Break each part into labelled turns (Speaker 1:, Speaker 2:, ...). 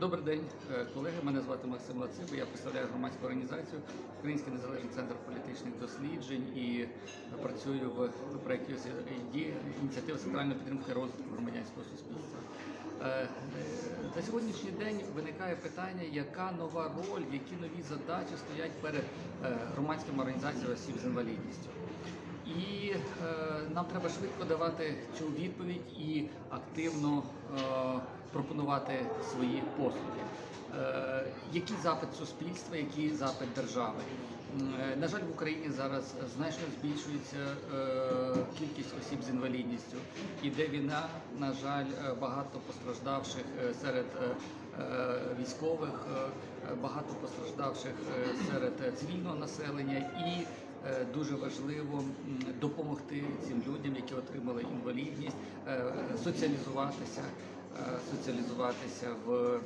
Speaker 1: Добрий день, е, колеги. Мене звати Максим Лацибо. Я представляю громадську організацію Український незалежний центр політичних досліджень і працюю в проєкті «ІДІ» ініціатива центральної підтримки розвитку громадянського суспільства. Е, е, На сьогоднішній день виникає питання, яка нова роль, які нові задачі стоять перед громадськими організаціями осіб з інвалідністю. І е, нам треба швидко давати цю відповідь і активно е, пропонувати свої послуги. Е, який запит суспільства, який запит держави? Е, На жаль, в Україні зараз значно збільшується е, кількість осіб з інвалідністю. Іде війна, на жаль, е, багато постраждавших е, серед е, е, військових, е, багато постраждавших серед цивільного населення і Дуже важливо допомогти цим людям, які отримали інвалідність, е, соціалізуватися, е, соціалізуватися в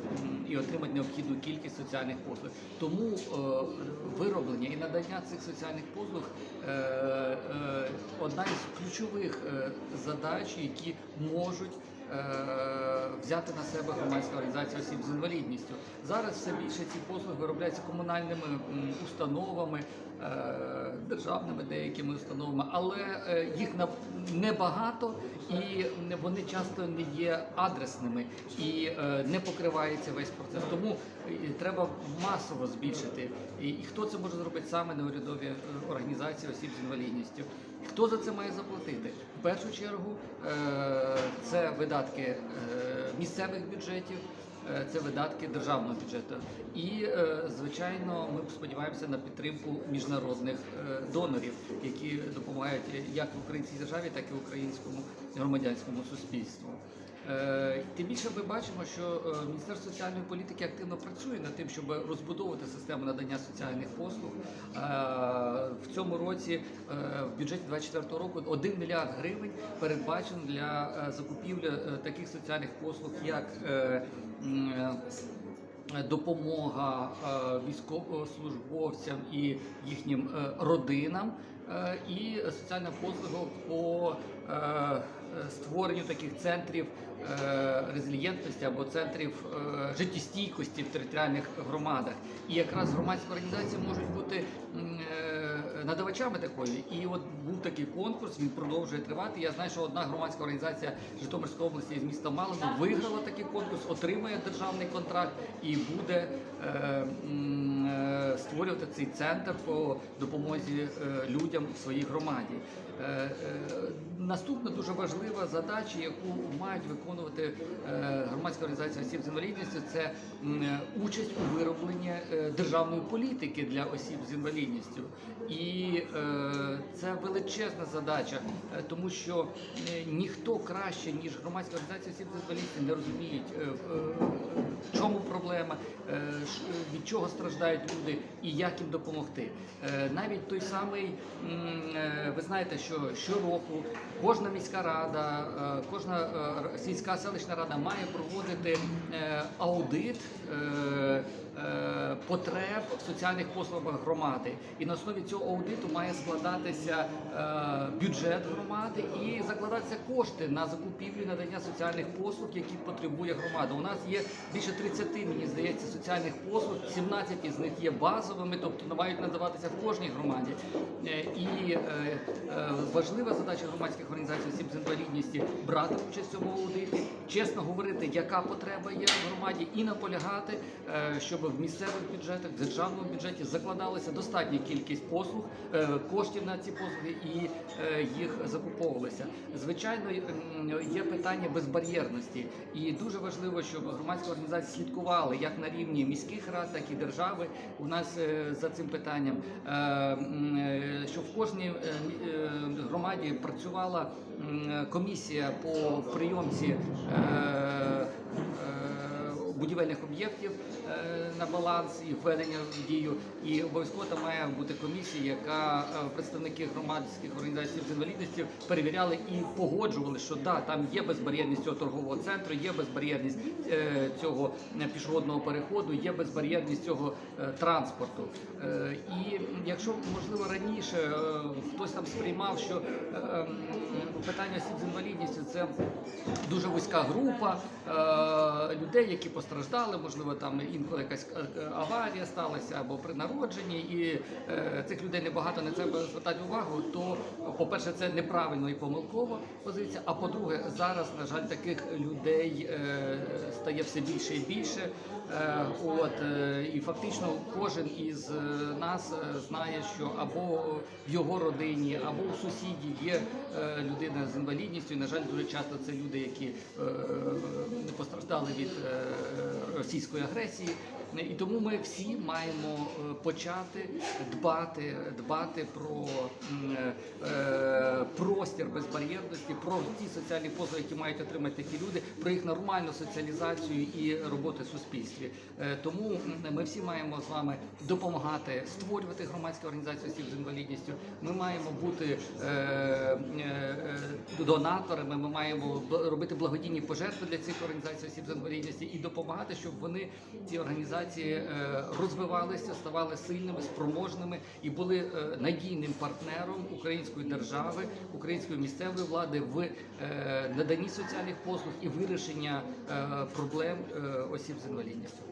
Speaker 1: і отримати необхідну кількість соціальних послуг. Тому е, вироблення і надання цих соціальних послуг е, е, одна із ключових е, задач, які можуть. Е, Взяти на себе громадська організація осіб з інвалідністю. Зараз все більше ці послуги виробляються комунальними установами, е, державними деякими установами, але е, їх на- небагато і вони часто не є адресними і не покривається весь процес. Тому треба масово збільшити. І, хто це може зробити саме неурядові е, організації осіб з інвалідністю? Хто за це має заплатити? В першу чергу це видатки е, місцевих бюджетів. Е, Це видатки державного бюджету, і е, звичайно, ми сподіваємося на підтримку міжнародних донорів, які допомагають як в українській державі, так і українському громадянському суспільству. Е, Тим більше ми бачимо, що е, Міністерство соціальної політики активно працює над тим, щоб розбудовувати систему надання соціальних послуг. Е, В цьому році в бюджеті 2024 року 1 мільярд гривень передбачено для закупівлі таких соціальних послуг, як допомога військовослужбовцям і їхнім родинам, і соціальна послуга по е, е, створенню таких центрів е, резилієнтності або центрів е, життєстійкості в територіальних громадах. І якраз громадські організації можуть бути е, надавачами такої. І от був такий конкурс, він продовжує тривати. Я знаю, що одна громадська організація Житомирської області з міста Малино виграла такий конкурс, отримує державний контракт і буде створювати цей центр по допомозі е, людям в своїй громаді. Е, е, Наступна дуже важлива задача, яку мають виконувати громадська організація осіб з інвалідністю, це участь у виробленні державної політики для осіб з інвалідністю. І це величезна задача, тому що ніхто краще, ніж громадська організація осіб з інвалідністю, не розуміють, в чому проблема, від чого страждають люди і як їм допомогти. Е, Навіть той самий, е, ви знаєте, що щороку кожна міська рада, е, кожна сільська селищна рада має проводити аудит. Е, Потреб в соціальних послугах громади, і на основі цього аудиту має складатися е, бюджет громади і закладатися кошти на закупівлю надання соціальних послуг, які потребує громада. У нас є більше 30, мені здається, соціальних послуг, 17 із них є базовими, тобто мають надаватися в кожній громаді. Е, І важлива задача громадських організацій осіб з інвалідністю брати участь в цьому аудиті, чесно говорити, яка потреба є в громаді, і наполягати, е, щоб в місцевих бюджетах, в державному бюджеті закладалася достатня кількість послуг, е, коштів на ці послуги і е, їх закуповувалися. Звичайно, є питання безбар'єрності, і дуже важливо, щоб громадські організації слідкували як на рівні міських рад, так і держави. У нас е, за цим питанням, щоб в кожній громаді працювала комісія по прийомці. Будівельних об'єктів е, на баланс і введення в дію. І обов'язково там має бути комісія, яка е, представники громадських організацій з інвалідністю перевіряли і погоджували, що да, там є безбар'єрність цього торгового центру, є безбар'єрність е, цього пішоводного переходу, є безбар'єрність цього транспорту. Якщо можливо раніше е, хтось там сприймав, що е, питання осіб з інвалідністю це дуже вузька група е, людей, які постраждали можливо, там інколи якась аварія сталася або при народженні, і цих людей небагато на це звертати увагу, то, по-перше, це неправильно і помилкова позиція. А по-друге, зараз, на жаль, таких людей стає все більше і більше. От і фактично кожен із нас знає, що або в його родині, або у сусідів є е, людина з інвалідністю. На жаль, дуже часто це люди, які е, не постраждали від е, російської агресії. І тому ми всі маємо е, почати дбати, дбати про е, простір безбар'єрності, про ті соціальні послуги, які мають отримати такі люди, про їх нормальну соціалізацію і роботи в суспільстві. Е, Тому ми всі маємо з вами допомагати створювати громадські організації осіб з інвалідністю. Ми маємо бути е, е, донаторами. Ми маємо робити благодійні пожертви для цих організацій осіб з інвалідністю і допомагати, щоб вони ці організації розвивалися, ставали сильними, спроможними і були надійним партнером української держави, української місцевої влади в е, наданні соціальних послуг і вирішення е, проблем е, осіб з інвалідністю.